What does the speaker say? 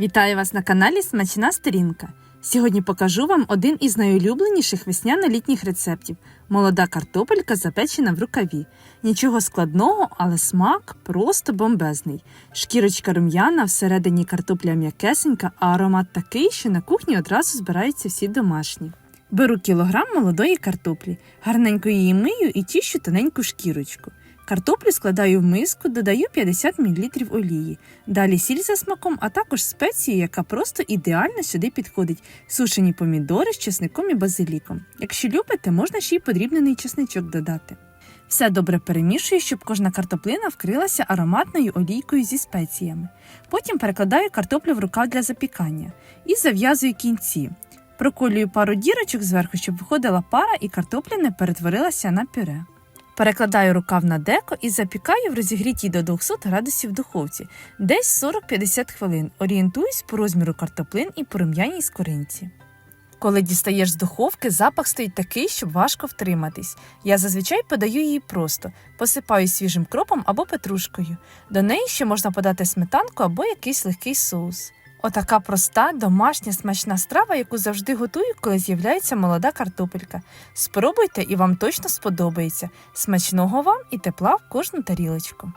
Вітаю вас на каналі Смачна Сторінка. Сьогодні покажу вам один із найулюбленіших весняно-літніх рецептів молода картопелька, запечена в рукаві. Нічого складного, але смак просто бомбезний. Шкірочка рум'яна, всередині картопля м'якесенька, а аромат такий, що на кухні одразу збираються всі домашні. Беру кілограм молодої картоплі, гарненько її мию і тіщу тоненьку шкірочку. Картоплю складаю в миску, додаю 50 мл олії. Далі сіль за смаком, а також спецію, яка просто ідеально сюди підходить. Сушені помідори з чесником і базиліком. Якщо любите, можна ще й подрібнений чесничок додати. Все добре перемішую, щоб кожна картоплина вкрилася ароматною олійкою зі спеціями. Потім перекладаю картоплю в рукав для запікання і зав'язую кінці. Проколюю пару дірочок зверху, щоб виходила пара і картопля не перетворилася на пюре. Перекладаю рукав на деко і запікаю в розігрітій до 200 градусів духовці, десь 40-50 хвилин. Орієнтуюсь по розміру картоплин і по рум'яній скоринці. Коли дістаєш з духовки, запах стоїть такий, щоб важко втриматись. Я зазвичай подаю її просто, посипаю свіжим кропом або петрушкою. До неї ще можна подати сметанку або якийсь легкий соус. Отака проста, домашня смачна страва, яку завжди готую, коли з'являється молода картопелька. Спробуйте і вам точно сподобається. Смачного вам і тепла в кожну тарілочку.